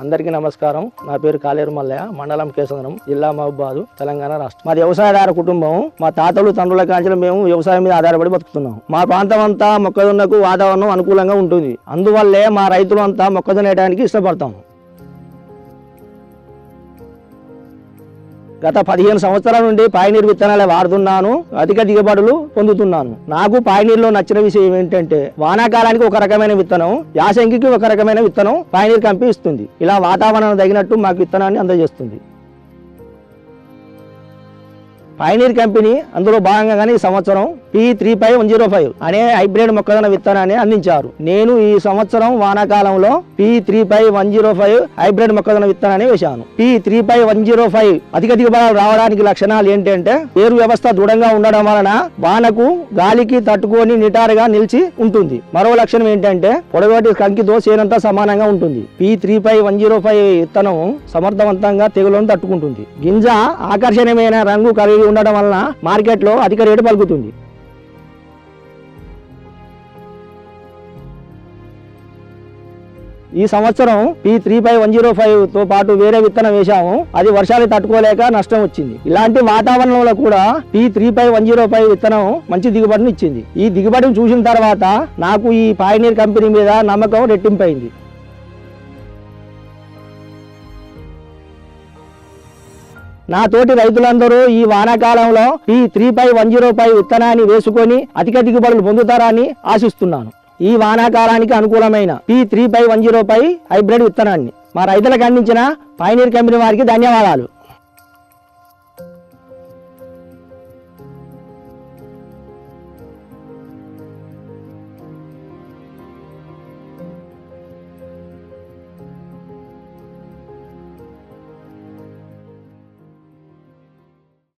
అందరికీ నమస్కారం. నా పేరు కాలేరు మల్లయ్య మండలం కేసంద్రం జిల్లా మహబాదు తెలంగాణ రాష్ట్రం. మాది వ్యవసాయదార కుటుంబం. మా తాతలు తండ్రుల కాంచెలు మేము వ్యవసాయం మీద ఆధారపడి బతుకుతున్నాం. మా ప్రాంతం అంతా మొక్కజొన్నకు వాతావరణం అనుకూలంగా ఉంటుంది. అందువల్లే మా రైతులు అంతా మొక్కజొన్న వేయడానికి ఇష్టపడతాం. గత పదిహేను సంవత్సరాల నుండి పాయనీర్ విత్తనాలే వాడుతున్నాను అధిక దిగుబడులు పొందుతున్నాను. నాకు పాయనీర్లో నచ్చిన విషయం ఏంటంటే వానాకాలానికి ఒక రకమైన విత్తనం యాసంగికి ఒక రకమైన విత్తనం పాయనీర్ కంపి ఇస్తుంది. ఇలా వాతావరణం తగినట్టు మాకు విత్తనాన్ని అందజేస్తుంది. పైనీర్ కంపెనీ అందులో భాగంగానే ఈ సంవత్సరం P three five one zero five అనే హైబ్రిడ్ మొక్కజొన్న విత్తనాన్ని అందించారు. నేను ఈ సంవత్సరం వానాకాలంలో P three five one zero five hybrid మొక్కజొన్న విత్తనాన్ని వేశాను. P three five one zero five అధిక దిగుబడులు రావడానికి లక్షణాలు ఏంటంటే వేరు వ్యవస్థ దృఢంగా ఉండడం వలన వానకు గాలికి తట్టుకొని నిటారుగా నిలిచి ఉంటుంది. మరో లక్షణం ఏంటంటే పొడవాటి కంకితో చేనంతా సమానంగా ఉంటుంది. P three five one zero five విత్తనం సమర్థవంతంగా తెగులను తట్టుకుంటుంది. గింజ ఆకర్షణీయమైన రంగు కలిగి ఉండడం వలన మార్కెట్లో అధిక రేటు పలుకుతుంది. ఈ సంవత్సరం P three five one zero ఫైవ్తో పాటు వేరే విత్తనం వేశాము. అది వర్షాలు తట్టుకోలేక నష్టం వచ్చింది. ఇలాంటి వాతావరణంలో కూడా P three five one zero five విత్తనం మంచి దిగుబడిని ఇచ్చింది. ఈ దిగుబడిని చూసిన తర్వాత నాకు ఈ పాయనీర్ కంపెనీ మీద నమ్మకం రెట్టింపైంది. నా తోటి రైతులందరూ ఈ వానాకాలంలో ఈ three five one zero five విత్తనాన్ని వేసుకొని అధిక దిగుబడులు పొందుతారని ఆశిస్తున్నాను. ఈ వానాకాలానికి అనుకూలమైన P three five one zero five hybrid విత్తనాన్ని మా రైతులకు అందించిన పైనీర్ కంపెనీ వారికి ధన్యవాదాలు.